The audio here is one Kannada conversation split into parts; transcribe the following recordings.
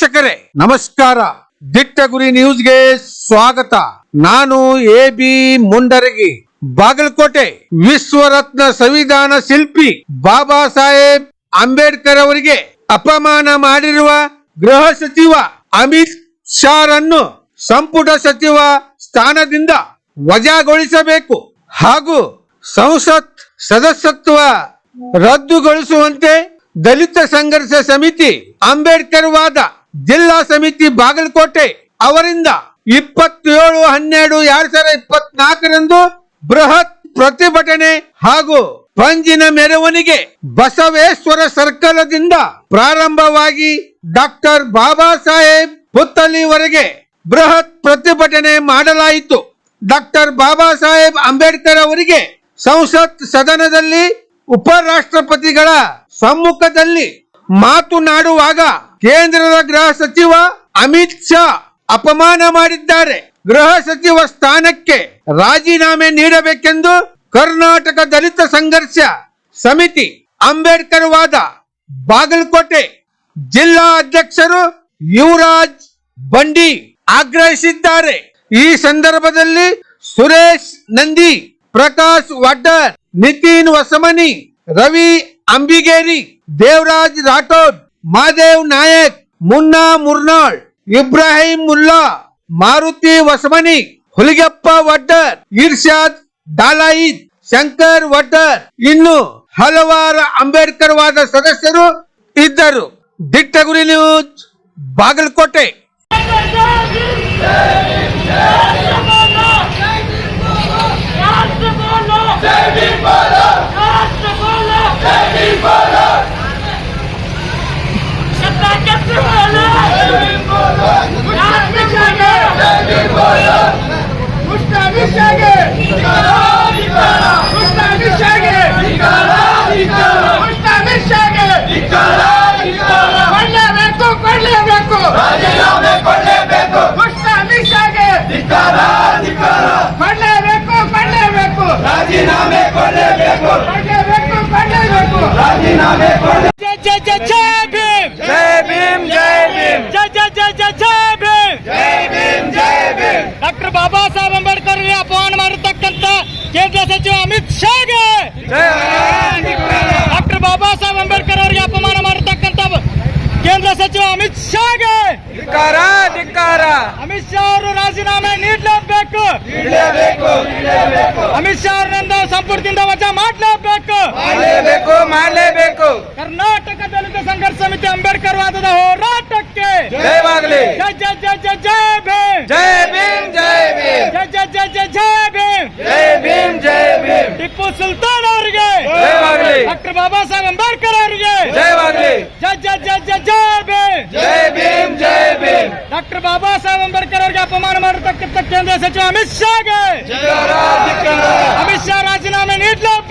ವೀಕ್ಷಕರೇ, ನಮಸ್ಕಾರ. ದಿಟ್ಟ ಗುರಿ ನ್ಯೂಸ್ಗೆ ಸ್ವಾಗತ. ನಾನು ಎ ಬಿ ಮುಂಡರಗಿ. ಬಾಗಲಕೋಟೆ ವಿಶ್ವರತ್ನ ಸಂವಿಧಾನ ಶಿಲ್ಪಿ ಬಾಬಾ ಸಾಹೇಬ್ ಅಂಬೇಡ್ಕರ್ ಅವರಿಗೆ ಅಪಮಾನ ಮಾಡಿರುವ ಗೃಹ ಸಚಿವ ಅಮಿತ್ ಶಾರನ್ನು ಸಂಪುಟ ಸಚಿವ ಸ್ಥಾನದಿಂದ ವಜಾಗೊಳಿಸಬೇಕು ಹಾಗೂ ಸಂಸತ್ ಸದಸ್ಯತ್ವ ರದ್ದುಗೊಳಿಸುವಂತೆ ದಲಿತ ಸಂಘರ್ಷ ಸಮಿತಿ ಅಂಬೇಡ್ಕರ್ ವಾದ ಜಿಲ್ಲಾ ಸಮಿತಿ ಬಾಗಲಕೋಟೆ ಅವರಿಂದ ಇಪ್ಪತ್ತೇಳು ಹನ್ನೆರಡು ಎರಡ್ ಸಾವಿರದ ಇಪ್ಪತ್ನಾಲ್ಕರಂದು ಬೃಹತ್ ಪ್ರತಿಭಟನೆ ಹಾಗೂ ಪಂಜಿನ ಮೆರವಣಿಗೆ ಬಸವೇಶ್ವರ ಸರ್ಕಲದಿಂದ ಪ್ರಾರಂಭವಾಗಿ ಡಾಕ್ಟರ್ ಬಾಬಾ ಸಾಹೇಬ್ ಪುತ್ತಲಿವರೆಗೆ ಬೃಹತ್ ಪ್ರತಿಭಟನೆ ಮಾಡಲಾಯಿತು. ಡಾಕ್ಟರ್ ಬಾಬಾ ಸಾಹೇಬ್ ಅಂಬೇಡ್ಕರ್ ಅವರಿಗೆ ಸಂಸತ್ ಸದನದಲ್ಲಿ ಉಪರಾಷ್ಟ್ರಪತಿಗಳ ಸಮ್ಮುಖದಲ್ಲಿ ಮಾತನಾಡುವಾಗ ಕೇಂದ್ರದ ಗೃಹ ಸಚಿವ ಅಮಿತ್ ಶಾ ಅಪಮಾನ ಮಾಡಿದ್ದಾರೆ. ಗೃಹ ಸಚಿವ ಸ್ಥಾನಕ್ಕೆ ರಾಜೀನಾಮೆ ನೀಡಬೇಕೆಂದು ಕರ್ನಾಟಕ ದಲಿತ ಸಂಘರ್ಷ ಸಮಿತಿ ಅಂಬೇಡ್ಕರ್ ವಾದ ಬಾಗಲಕೋಟೆ ಜಿಲ್ಲಾ ಅಧ್ಯಕ್ಷರು ಯುವರಾಜ್ ಬಂಡಿ ಆಗ್ರಹಿಸಿದ್ದಾರೆ. ಈ ಸಂದರ್ಭದಲ್ಲಿ ಸುರೇಶ್ ನಂದಿ, ಪ್ರಕಾಶ್ ವಡ್ಡರ್, ನಿತಿನ್ ವಸಮನಿ, ರವಿ ಅಂಬಿಗೇರಿ, ದೇವರಾಜ್ ರಾಠೋಡ್ ಮಾದೇವ್ ನಾಯಕ್, ಮುನ್ನಾ ಮುರ್ನಾಳ್, ಇಬ್ರಾಹಿಂ ಮುಲ್ಲಾ, ಮಾರುತಿ ವಸಮನಿ ಹುಲಿಗಪ್ಪ ವಡ್ಡರ್ ಇರ್ಷಾದ್ ದಾಲಾಯಿದ್, ಶಂಕರ್ ವಡ್ಡರ್ ಇನ್ನು ಹಲವಾರು ಅಂಬೇಡ್ಕರ್ ವಾದ ಸದಸ್ಯರು ಇದ್ದರು. ದಿಟ್ಟಗುರಿ ನ್ಯೂಸ್, ಬಾಗಲಕೋಟೆ. ಕೊಡ್ಲೇಬೇಕು राजीनामे जय जय जय भीम जय भीम जय ಅಮಿತ್ ಶಾಗೆ! ಧಿಕ್ಕಾರ ಧಿಕ್ಕಾರ. ಅಮಿತ್ ಶಾ ಅವರು ರಾಜೀನಾಮೆ ನೀಡಲೇಬೇಕು. ನೀಡಲೇಬೇಕು ನೀಡಲೇಬೇಕು. ಅಮಿತ್ ಶಾ ಅವರಿಂದ ಸಂಪುಟದಿಂದ ವಜಾ ಮಾಡಲೇಬೇಕು. ಮಾಡಲೇಬೇಕು ಮಾಡಲೇಬೇಕು. ಕರ್ನಾಟಕ ದಲಿತ ಸಂಘರ್ಷ ಸಮಿತಿ ಅಂಬೇಡ್ಕರ್ ವಾದದ ಹೋರಾಟಕ್ಕೆ ಜಯವಾಗಲಿ. ಜಯ ಜೈ ಜೈ ಜೈ ಜೈ ಭೀಮ್. ಜೈ ಭೀಮ್ ಜೈ ಭೀಮ್ ಜೈ ಜೈ ಜೈ ಜೈ ಜೈ ಭೀಮ್ ಜೈ ಭೀಮ್ ಜೈ ಭೀಮ್ ಟಿಪ್ಪು ಸುಲ್ತಾನ್ ಅವರಿಗೆ ಜಯವಾಗಲಿ ಡಾಕ್ಟರ್ ಬಾಬಾ ಸಾಹೇಬ್ ಅಂಬೇಡ್ಕರ್ ಅವರಿಗೆ ಜಯವಾಗಲಿ ಜೈ ಜೈ ಜೈ ಜೈ ಜೈ ಭೀಮ್ ಜೈ ಭೀಮ್ ಜೈ ಭೀಮ್ ಡಾಕ್ಟರ್ ಬಾಬಾ ಸಾಹೇಬ್ ಅಂಬೇಡ್ಕರ್ ಅವರಿಗೆ ಅಪಮಾನ ಮಾಡಿರ್ತಕ್ಕಂಥ ಕೇಂದ್ರ ಸಚಿವ ಅಮಿತ್ ಶಾಗೆ ಧಿಕ್ಕಾರ ಧಿಕ್ಕಾರ ಅಮಿತ್ ಶಾ ರಾಜೀನಾಮೆ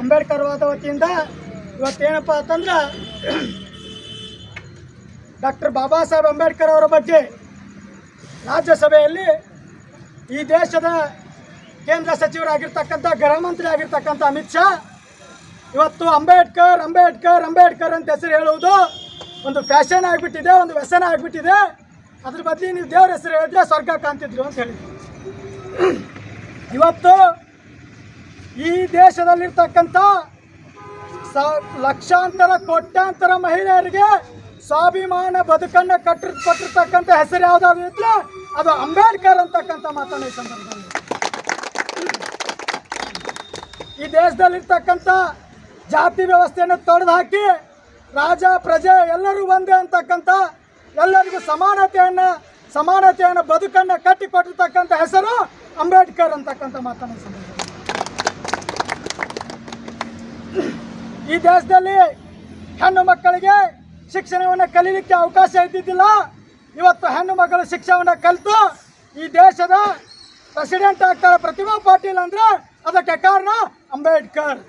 ಅಂಬೇಡ್ಕರ್ ವಾದ ವತಿಯಿಂದ ಇವತ್ತೇನಪ್ಪ ಅಂತಂದ್ರೆ ಡಾಕ್ಟರ್ ಬಾಬಾ ಸಾಹೇಬ್ ಅಂಬೇಡ್ಕರ್ ಅವರ ಬಗ್ಗೆ ರಾಜ್ಯಸಭೆಯಲ್ಲಿ ಈ ದೇಶದ ಕೇಂದ್ರ ಸಚಿವರಾಗಿರ್ತಕ್ಕಂಥ, ಗೃಹ ಮಂತ್ರಿ ಆಗಿರ್ತಕ್ಕಂಥ ಅಮಿತ್ ಶಾ ಇವತ್ತು ಅಂಬೇಡ್ಕರ್ ಅಂಬೇಡ್ಕರ್ ಅಂಬೇಡ್ಕರ್ ಅಂತ ಹೆಸರು ಹೇಳುವುದು ಒಂದು ಫ್ಯಾಷನ್ ಆಗಿಬಿಟ್ಟಿದೆ, ಒಂದು ವ್ಯಸನ ಆಗಿಬಿಟ್ಟಿದೆ. ಅದ್ರ ಬದಲಿ ನೀವು ದೇವ್ರ ಹೆಸರು ಹೇಳಿದ್ರೆ ಸ್ವರ್ಗ ಕಾಣ್ತಿದ್ರು ಅಂತ ಹೇಳಿದ್ರು. ಇವತ್ತು ಈ ದೇಶದಲ್ಲಿರ್ತಕ್ಕಂಥ ಸ ಲಕ್ಷಾಂತರ, ಕೋಟ್ಯಾಂತರ ಮಹಿಳೆಯರಿಗೆ ಸ್ವಾಭಿಮಾನ ಬದುಕನ್ನು ಕಟ್ಟಿ ಕೊಟ್ಟಿರ್ತಕ್ಕಂಥ ಹೆಸರು ಯಾವುದಾದ್ರು ಇದ್ರೆ ಅದು ಅಂಬೇಡ್ಕರ್ ಅಂತಕ್ಕಂಥ ಮಾತನ್ನು ಈ ಸಂದರ್ಭದಲ್ಲಿ. ಈ ದೇಶದಲ್ಲಿರ್ತಕ್ಕಂಥ ಜಾತಿ ವ್ಯವಸ್ಥೆಯನ್ನು ತೊಡೆದು ಹಾಕಿ ರಾಜ, ಪ್ರಜೆ ಎಲ್ಲರೂ ಒಂದೇ ಅಂತಕ್ಕಂಥ ಎಲ್ಲರಿಗೂ ಸಮಾನತೆಯನ್ನು ಸಮಾನತೆಯನ್ನು ಬದುಕನ್ನು ಕಟ್ಟಿಕೊಟ್ಟಿರ್ತಕ್ಕಂಥ ಹೆಸರು ಅಂಬೇಡ್ಕರ್ ಅಂತಕ್ಕಂಥ ಮಾತನ್ನು ಈ ದೇಶದಲ್ಲಿ ಹೆಣ್ಣು ಮಕ್ಕಳಿಗೆ ಶಿಕ್ಷಣವನ್ನು ಕಲೀಲಿಕ್ಕೆ ಅವಕಾಶ ಇದ್ದಿದ್ದಿಲ್ಲ. ಇವತ್ತು ಹೆಣ್ಣು ಮಕ್ಕಳು ಶಿಕ್ಷಣವನ್ನು ಕಲಿತು ಈ ದೇಶದ ಪ್ರೆಸಿಡೆಂಟ್ ಆಗ್ತಾರೆ ಪ್ರತಿಭಾ ಪಾಟೀಲ್ ಅಂದರೆ ಅದಕ್ಕೆ ಕಾರಣ ಅಂಬೇಡ್ಕರ್.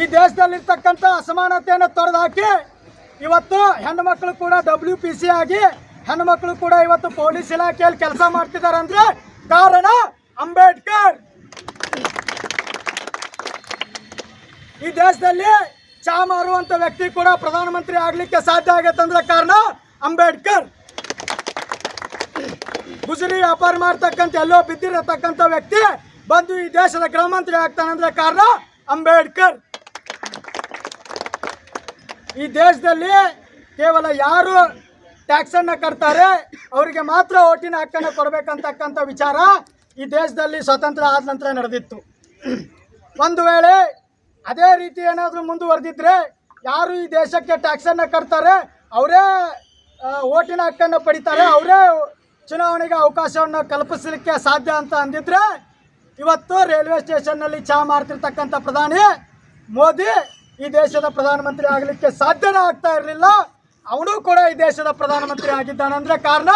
ಈ ದೇಶದಲ್ಲಿರ್ತಕ್ಕಂಥ ಅಸಮಾನತೆಯನ್ನು ತೊಡೆದು ಹಾಕಿ ಇವತ್ತು ಹೆಣ್ಣು ಮಕ್ಕಳು ಕೂಡ ಡಬ್ಲ್ಯೂ ಪಿ ಸಿ ಆಗಿ ಹೆಣ್ಣು ಮಕ್ಕಳು ಕೂಡ ಇವತ್ತು ಪೊಲೀಸ್ ಇಲಾಖೆಯಲ್ಲಿ ಕೆಲಸ ಮಾಡ್ತಿದ್ದಾರೆ ಅಂದ್ರೆ ಕಾರಣ ಅಂಬೇಡ್ಕರ್. ಈ ದೇಶದಲ್ಲಿ ಚಾ ಮಾರುವಂತ ವ್ಯಕ್ತಿ ಕೂಡ ಪ್ರಧಾನಮಂತ್ರಿ ಆಗ್ಲಿಕ್ಕೆ ಸಾಧ್ಯ ಆಗತ್ತೆ ಅಂದ್ರೆ ಕಾರಣ ಅಂಬೇಡ್ಕರ್. ಗುಜರಿ ವ್ಯಾಪಾರ ಮಾಡ್ತಕ್ಕಂಥ ಎಲ್ಲೋ ಬಿದ್ದಿರತಕ್ಕಂಥ ವ್ಯಕ್ತಿ ಬಂದು ಈ ದೇಶದ ಗೃಹ ಮಂತ್ರಿ ಆಗ್ತಾನಂದ್ರೆ ಕಾರಣ ಅಂಬೇಡ್ಕರ್. ಈ ದೇಶದಲ್ಲಿ ಕೇವಲ ಯಾರು ಟ್ಯಾಕ್ಸ್ ಅನ್ನ ಕಟ್ತಾರೆ ಅವರಿಗೆ ಮಾತ್ರ ಓಟಿನ ಹಕ್ಕನ್ನು ಕೊಡಬೇಕಂತಕ್ಕಂಥ ವಿಚಾರ ಈ ದೇಶದಲ್ಲಿ ಸ್ವತಂತ್ರ ಆದ ನಂತರ ನಡೆದಿತ್ತು. ಒಂದು ವೇಳೆ ಅದೇ ರೀತಿ ಏನಾದರೂ ಮುಂದುವರೆದಿದ್ರೆ ಯಾರು ಈ ದೇಶಕ್ಕೆ ಟ್ಯಾಕ್ಸನ್ನು ಕಟ್ತಾರೆ, ಅವರೇ ಓಟಿನ ಹಕ್ಕನ್ನು ಪಡಿತಾರೆ, ಅವರೇ ಚುನಾವಣೆಗೆ ಅವಕಾಶವನ್ನು ಕಲ್ಪಿಸಲಿಕ್ಕೆ ಸಾಧ್ಯ ಅಂತ ಅಂದಿದ್ರೆ ಇವತ್ತು ರೈಲ್ವೆ ಸ್ಟೇಷನ್ನಲ್ಲಿ ಚಹಾ ಮಾಡ್ತಿರ್ತಕ್ಕಂಥ ಪ್ರಧಾನಿ ಮೋದಿ ಈ ದೇಶದ ಪ್ರಧಾನಮಂತ್ರಿ ಆಗಲಿಕ್ಕೆ ಸಾಧ್ಯನೇ ಆಗ್ತಾ ಇರಲಿಲ್ಲ. ಅವನು ಕೂಡ ಈ ದೇಶದ ಪ್ರಧಾನಮಂತ್ರಿ ಆಗಿದ್ದಾನಂದ್ರೆ ಕಾರಣ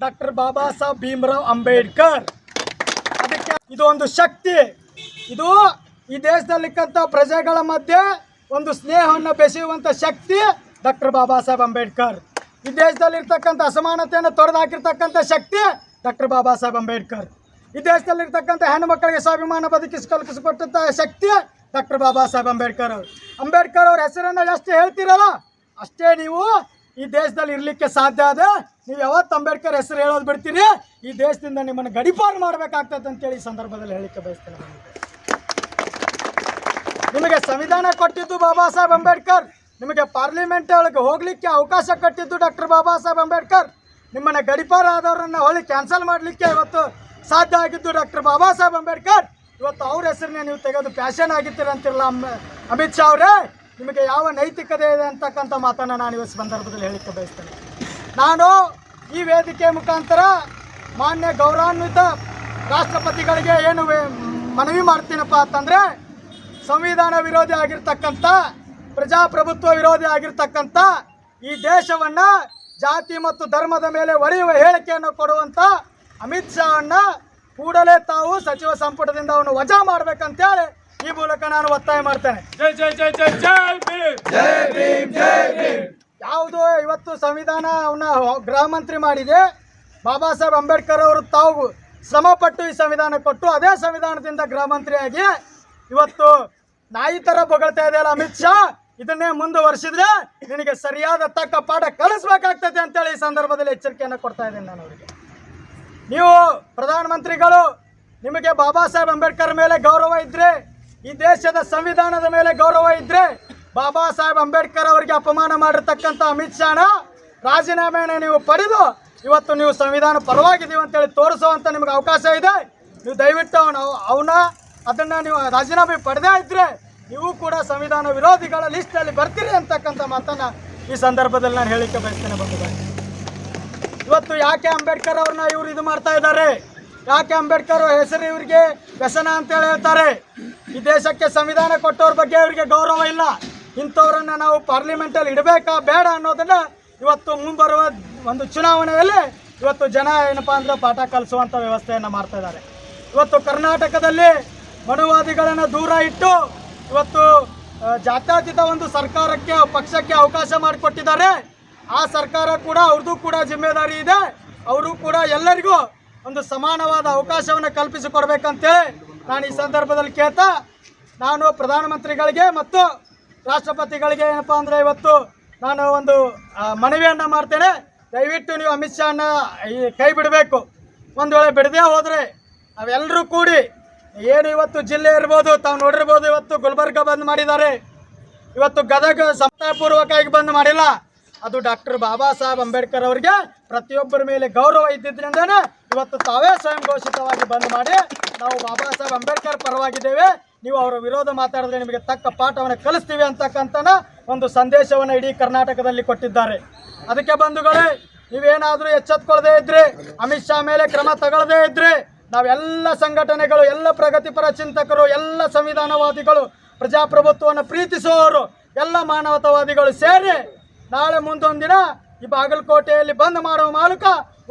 ಡಾಕ್ಟರ್ ಬಾಬಾ ಸಾಹೇಬ್ ಭೀಮರಾವ್ ಅಂಬೇಡ್ಕರ್. ಅದಕ್ಕೆ ಇದು ಒಂದು ಶಕ್ತಿ. ಇದು ಈ ದೇಶದಲ್ಲಿಕ್ಕಂಥ ಪ್ರಜೆಗಳ ಮಧ್ಯೆ ಒಂದು ಸ್ನೇಹವನ್ನು ಬೆಸೆಯುವಂಥ ಶಕ್ತಿ ಡಾಕ್ಟರ್ ಬಾಬಾ ಸಾಹೇಬ್ ಅಂಬೇಡ್ಕರ್. ಈ ದೇಶದಲ್ಲಿರ್ತಕ್ಕಂಥ ಅಸಮಾನತೆಯನ್ನು ತೊಡ್ದಾಕಿರ್ತಕ್ಕಂಥ ಶಕ್ತಿ ಡಾಕ್ಟರ್ ಬಾಬಾ ಸಾಹೇಬ್ ಅಂಬೇಡ್ಕರ್. ಈ ದೇಶದಲ್ಲಿರ್ತಕ್ಕಂಥ ಹೆಣ್ಣು ಮಕ್ಕಳಿಗೆ ಸ್ವಾಭಿಮಾನ ಬದುಕಿಸಿ ಕಲ್ಪಿಸಿಕೊಟ್ಟಂಥ ಶಕ್ತಿ ಡಾಕ್ಟರ್ ಬಾಬಾ ಸಾಹೇಬ್ ಅಂಬೇಡ್ಕರ್ ಅವರು. ಅಂಬೇಡ್ಕರ್ ಅವ್ರ ಹೆಸರನ್ನು ಎಷ್ಟು ಹೇಳ್ತೀರಲ್ಲ? ಅಷ್ಟೇ ನೀವು ಈ ದೇಶದಲ್ಲಿ ಇರಲಿಕ್ಕೆ ಸಾಧ್ಯ ಅದ ನೀವು ಯಾವತ್ತು ಅಂಬೇಡ್ಕರ್ ಹೆಸರು ಹೇಳೋದು ಬಿಡ್ತೀರಿ? ಈ ದೇಶದಿಂದ ನಿಮ್ಮನ್ನು ಗಡಿಪಾರು ಮಾಡಬೇಕಾಗ್ತದೆ ಅಂತೇಳಿ ಈ ಸಂದರ್ಭದಲ್ಲಿ ಹೇಳಿಕ್ಕೆ ಬಯಸ್ತೇನೆ. ನಿಮಗೆ ಸಂವಿಧಾನ ಕೊಟ್ಟಿದ್ದು ಬಾಬಾ ಸಾಹೇಬ್ ಅಂಬೇಡ್ಕರ್, ನಿಮಗೆ ಪಾರ್ಲಿಮೆಂಟ್ ಒಳಗೆ ಹೋಗಲಿಕ್ಕೆ ಅವಕಾಶ ಕೊಟ್ಟಿದ್ದು ಡಾಕ್ಟರ್ ಬಾಬಾ ಸಾಹೇಬ್ ಅಂಬೇಡ್ಕರ್. ನಿಮ್ಮನ್ನು ಗಡಿಪಾರ ಆದವರನ್ನ ಹೊಳಿ ಕ್ಯಾನ್ಸಲ್ ಮಾಡಲಿಕ್ಕೆ ಇವತ್ತು ಸಾಧ್ಯ ಆಗಿದ್ದು ಡಾಕ್ಟರ್ ಬಾಬಾ ಸಾಹೇಬ್ ಅಂಬೇಡ್ಕರ್. ಇವತ್ತು ಅವ್ರ ಹೆಸರನ್ನ ನೀವು ತೆಗೆದು ಪ್ಯಾಷನ್ ಆಗಿರ್ತೀರ ಅಂತಿರಲ್ಲ ಅಮಿತ್ ಶಾ ಅವರೇ? ನಿಮಗೆ ಯಾವ ನೈತಿಕತೆ ಇದೆ ಅಂತಕ್ಕಂಥ ಮಾತನ್ನು ನಾನು ಇವತ್ತು ಸಂದರ್ಭದಲ್ಲಿ ಹೇಳಿಕ್ಕೆ ಬಯಸ್ತೇನೆ. ನಾನು ಈ ವೇದಿಕೆ ಮುಖಾಂತರ ಮಾನ್ಯ ಗೌರವಾನ್ವಿತ ರಾಷ್ಟ್ರಪತಿಗಳಿಗೆ ಏನು ಮನವಿ ಮಾಡ್ತೀನಪ್ಪ ಅಂತಂದರೆ ಸಂವಿಧಾನ ವಿರೋಧಿ ಆಗಿರ್ತಕ್ಕಂಥ ಪ್ರಜಾಪ್ರಭುತ್ವ ವಿರೋಧಿ ಆಗಿರ್ತಕ್ಕಂಥ ಈ ದೇಶವನ್ನ ಜಾತಿ ಮತ್ತು ಧರ್ಮದ ಮೇಲೆ ಒಡೆಯುವ ಹೇಳಿಕೆಯನ್ನು ಕೊಡುವಂತ ಅಮಿತ್ ಶಾ ಅನ್ನ ಕೂಡಲೇ ತಾವು ಸಚಿವ ಸಂಪುಟದಿಂದ ಅವನು ವಜಾ ಮಾಡ್ಬೇಕಂತೇಳಿ ಈ ಮೂಲಕ ನಾನು ಒತ್ತಾಯ ಮಾಡ್ತೇನೆ. ಜೈ ಜೈ ಜೈ ಜೈ ಜೈ ಭೀಮ್! ಜೈ ಭೀಮ್ ಜೈ ಭೀಮ್! ಯಾವುದು ಇವತ್ತು ಸಂವಿಧಾನ ಅವನ ಗೃಹ ಮಂತ್ರಿ ಮಾಡಿದೆ. ಬಾಬಾ ಸಾಹೇಬ್ ಅಂಬೇಡ್ಕರ್ ಅವರು ತಾವು ಶ್ರಮಪಟ್ಟು ಈ ಸಂವಿಧಾನ ಕೊಟ್ಟು ಅದೇ ಸಂವಿಧಾನದಿಂದ ಗೃಹ ಮಂತ್ರಿಯಾಗಿ ಇವತ್ತು ನಾಯಿ ತರ ಬೊಗಳ್ತಾ ಇದೆಯಲ್ಲ ಅಮಿತ್ ಶಾ? ಇದನ್ನೇ ಮುಂದುವರಿಸಿದ್ರೆ ನಿನಗೆ ಸರಿಯಾದ ತಕ್ಕ ಪಾಠ ಕಲಿಸ್ಬೇಕಾಗ್ತದೆ ಅಂತೇಳಿ ಈ ಸಂದರ್ಭದಲ್ಲಿ ಎಚ್ಚರಿಕೆಯನ್ನು ಕೊಡ್ತಾ ಇದ್ದೀನಿ ನಾನು ಅವರಿಗೆ. ನೀವು ಪ್ರಧಾನಮಂತ್ರಿಗಳು, ನಿಮಗೆ ಬಾಬಾ ಸಾಹೇಬ್ ಅಂಬೇಡ್ಕರ್ ಮೇಲೆ ಗೌರವ ಇದ್ರೆ, ಈ ದೇಶದ ಸಂವಿಧಾನದ ಮೇಲೆ ಗೌರವ ಇದ್ರೆ ಬಾಬಾ ಸಾಹೇಬ್ ಅಂಬೇಡ್ಕರ್ ಅವರಿಗೆ ಅಪಮಾನ ಮಾಡಿರ್ತಕ್ಕಂಥ ಅಮಿತ್ ಶಾನ ರಾಜೀನಾಮೆಯನ್ನು ನೀವು ಪಡೆದು ಇವತ್ತು ನೀವು ಸಂವಿಧಾನ ಪರವಾಗಿದ್ದೀವಿ ಅಂತೇಳಿ ತೋರಿಸುವಂಥ ನಿಮಗೆ ಅವಕಾಶ ಇದೆ. ನೀವು ದಯವಿಟ್ಟು ಅವನ ಅವನ ಅದನ್ನು ನೀವು ರಾಜೀನಾಮೆ ಪಡೆದೇ ಇದ್ದರೆ ನೀವು ಕೂಡ ಸಂವಿಧಾನ ವಿರೋಧಿಗಳ ಲಿಸ್ಟಲ್ಲಿ ಬರ್ತೀರಿ ಅಂತಕ್ಕಂಥ ಮಾತನ್ನು ಈ ಸಂದರ್ಭದಲ್ಲಿ ನಾನು ಹೇಳಿಕೆ ಬಯಸ್ತೇನೆ ಬಂದಿದ್ದಾರೆ ಇವತ್ತು ಯಾಕೆ ಅಂಬೇಡ್ಕರ್ ಅವ್ರನ್ನ ಇವ್ರು ಇದು ಮಾಡ್ತಾ ಇದ್ದಾರೆ? ಯಾಕೆ ಅಂಬೇಡ್ಕರ್ ಹೆಸರು ಇವರಿಗೆ ವ್ಯಸನ ಅಂತೇಳಿ ಹೇಳ್ತಾರೆ? ಈ ದೇಶಕ್ಕೆ ಸಂವಿಧಾನ ಕೊಟ್ಟವ್ರ ಬಗ್ಗೆ ಇವರಿಗೆ ಗೌರವ ಇಲ್ಲ. ಇಂಥವ್ರನ್ನ ನಾವು ಪಾರ್ಲಿಮೆಂಟಲ್ಲಿ ಇಡಬೇಕಾ ಬೇಡ ಅನ್ನೋದನ್ನ ಇವತ್ತು ಮುಂಬರುವ ಒಂದು ಚುನಾವಣೆಯಲ್ಲಿ ಇವತ್ತು ಜನ ಏನಪ್ಪಾ ಅಂದ್ರೆ ಪಾಠ ಕಲಿಸುವಂಥ ವ್ಯವಸ್ಥೆಯನ್ನು ಮಾಡ್ತಾ ಇದ್ದಾರೆ. ಇವತ್ತು ಕರ್ನಾಟಕದಲ್ಲಿ ಮನುವಾದಿಗಳನ್ನು ದೂರ ಇಟ್ಟು ಇವತ್ತು ಜಾತ್ಯತೀತ ಒಂದು ಸರ್ಕಾರಕ್ಕೆ, ಪಕ್ಷಕ್ಕೆ ಅವಕಾಶ ಮಾಡಿಕೊಟ್ಟಿದ್ದಾರೆ. ಆ ಸರ್ಕಾರ ಕೂಡ ಅವ್ರದ್ದು ಕೂಡ ಜಿಮ್ಮೆದಾರಿ ಇದೆ. ಅವರು ಕೂಡ ಎಲ್ಲರಿಗೂ ಒಂದು ಸಮಾನವಾದ ಅವಕಾಶವನ್ನು ಕಲ್ಪಿಸಿಕೊಡ್ಬೇಕಂತೇಳಿ ನಾನು ಈ ಸಂದರ್ಭದಲ್ಲಿ ಕೇಳ್ತಾ, ನಾನು ಪ್ರಧಾನಮಂತ್ರಿಗಳಿಗೆ ಮತ್ತು ರಾಷ್ಟ್ರಪತಿಗಳಿಗೆ ಏನಪ್ಪ ಅಂದರೆ ಇವತ್ತು ನಾನು ಒಂದು ಮನವಿಯನ್ನು ಮಾಡ್ತೇನೆ. ದಯವಿಟ್ಟು ನೀವು ಅಮಿತ್ ಈ ಕೈ ಬಿಡಬೇಕು. ಒಂದು ವೇಳೆ ಬಿಡದೆ ಹೋದರೆ ನಾವೆಲ್ಲರೂ ಕೂಡಿ ಏನು ಇವತ್ತು ಜಿಲ್ಲೆ ಇರ್ಬೋದು, ತಾವು ನೋಡಿರ್ಬೋದು, ಇವತ್ತು ಗುಲ್ಬರ್ಗ ಬಂದ್ ಮಾಡಿದ್ದಾರೆ. ಇವತ್ತು ಗದಗ ಸಂಸ್ಥಾಪೂರ್ವಕವಾಗಿ ಬಂದ್ ಮಾಡಿಲ್ಲ. ಅದು ಡಾಕ್ಟರ್ ಬಾಬಾ ಸಾಹೇಬ್ ಅಂಬೇಡ್ಕರ್ ಅವರಿಗೆ ಪ್ರತಿಯೊಬ್ಬರ ಮೇಲೆ ಗೌರವ ಇದ್ದಿದ್ರಿಂದನೇ ಇವತ್ತು ತಾವೇ ಸ್ವಯಂ ಘೋಷಿತವಾಗಿ ಬಂದ್ ಮಾಡಿ ನಾವು ಬಾಬಾ ಸಾಹೇಬ್ ಅಂಬೇಡ್ಕರ್ ಪರವಾಗಿದ್ದೇವೆ. ನೀವು ಅವರ ವಿರೋಧ ಮಾತಾಡಿದ್ರೆ ನಿಮಗೆ ತಕ್ಕ ಪಾಠವನ್ನು ಕಲಿಸ್ತೀವಿ ಅಂತಕ್ಕಂಥ ಒಂದು ಸಂದೇಶವನ್ನು ಇಡೀ ಕರ್ನಾಟಕದಲ್ಲಿ ಕೊಟ್ಟಿದ್ದಾರೆ. ಅದಕ್ಕೆ ಬಂಧುಗಳೇ, ನೀವೇನಾದರೂ ಎಚ್ಚೆತ್ಕೊಳ್ಳದೆ ಇದ್ರೆ, ಅಮಿತ್ ಶಾ ಮೇಲೆ ಕ್ರಮ ತಗೊಳ್ಳದೇ ಇದ್ರೆ ನಾವೆಲ್ಲ ಸಂಘಟನೆಗಳು, ಎಲ್ಲ ಪ್ರಗತಿಪರ ಚಿಂತಕರು, ಎಲ್ಲ ಸಂವಿಧಾನವಾದಿಗಳು, ಪ್ರಜಾಪ್ರಭುತ್ವವನ್ನು ಪ್ರೀತಿಸುವವರು, ಎಲ್ಲ ಮಾನವತಾವಾದಿಗಳು ಸೇರಿ ನಾಳೆ ಮುಂದೊಂದು ದಿನ ಈ ಬಾಗಲಕೋಟೆಯಲ್ಲಿ ಬಂದ್ ಮಾಡುವ ಮೂಲಕ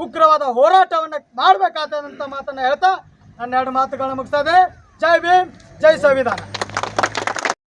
ಉಗ್ರವಾದ ಹೋರಾಟವನ್ನು ಮಾಡಬೇಕಾದಂಥ ಮಾತನ್ನು ಹೇಳ್ತಾ ನನ್ನೆರಡು ಮಾತುಗಳನ್ನು ಮುಗಿಸ್ತಾ ಮುಗಿಸ್ತದೆ ಜೈ ಭೀಮ್, ಜೈ ಸಂವಿಧಾನ.